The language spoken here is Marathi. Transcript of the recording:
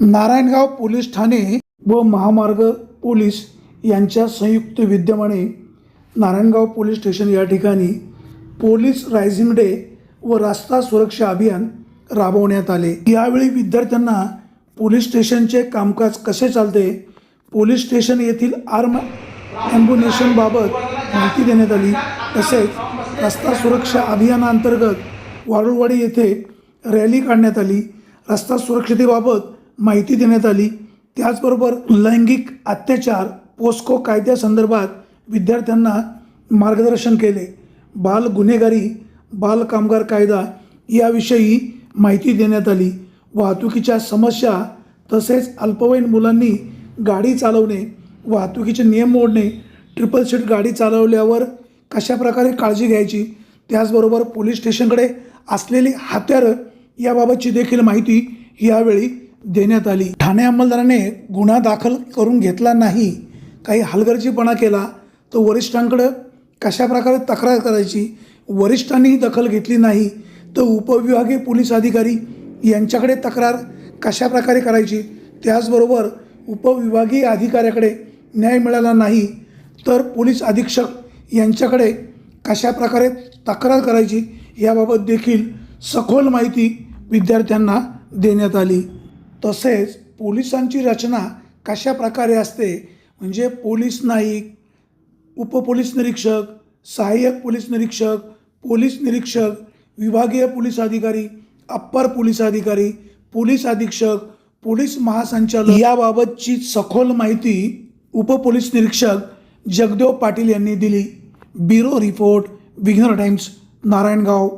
नारायणगाव पोलीस ठाणे व महामार्ग पोलीस यांच्या संयुक्त विद्यमाने नारायणगाव पोलीस स्टेशन या ठिकाणी पोलीस रायझिंग डे व रस्ता सुरक्षा अभियान राबवण्यात आले. यावेळी विद्यार्थ्यांना पोलीस स्टेशनचे कामकाज कसे चालते? पोलीस स्टेशन येथील आर्म ॲम्ब्युनेशनबाबत माहिती देण्यात आली. तसेच रस्ता सुरक्षा अभियानाअंतर्गत वारुळवाडी येथे रॅली काढण्यात आली. रस्ता सुरक्षतेबाबत माहिती देण्यात आली. त्याचबरोबर लैंगिक अत्याचार पोस्को कायद्यासंदर्भात विद्यार्थ्यांना मार्गदर्शन केले. बाल गुन्हेगारी बाल कामगार कायदा याविषयी माहिती देण्यात आली. वाहतुकीच्या समस्या तसेच अल्पवयीन मुलांनी गाडी चालवणे वाहतुकीचे नियम मोडणे ट्रिपल सीट गाडी चालवल्यावर कशा प्रकारे काळजी घ्यायची त्याचबरोबर पोलीस स्टेशनकडे असलेली हत्यारं याबाबतची देखील माहिती यावेळी देण्यात आली. ठाणे अंमलदाराने गुन्हा दाखल करून घेतला नाही काही हलगर्जीपणा केला तर वरिष्ठांकडं कशा प्रकारे तक्रार करायची वरिष्ठांनी दखल घेतली नाही तर उपविभागीय पोलीस अधिकारी यांच्याकडे तक्रार कशा प्रकारे करायची त्याचबरोबर उपविभागीय अधिकाऱ्याकडे न्याय मिळाला नाही तर पोलीस अधीक्षक यांच्याकडे कशा प्रकारे तक्रार करायची याबाबत देखील सखोल माहिती विद्यार्थ्यांना देण्यात आली. तसेच पोलिसांची रचना कशा प्रकारे असते? म्हणजे पोलीस नाईक उपपोलीस निरीक्षक सहाय्यक पोलीस निरीक्षक पोलीस निरीक्षक विभागीय पोलीस अधिकारी अप्पर पोलीस अधिकारी पोलीस अधीक्षक पोलीस महासंचालक याबाबतची सखोल माहिती उपपोलीस निरीक्षक जगदेव पाटील यांनी दिली. Bureau report विघ्नर Times Narayangaon.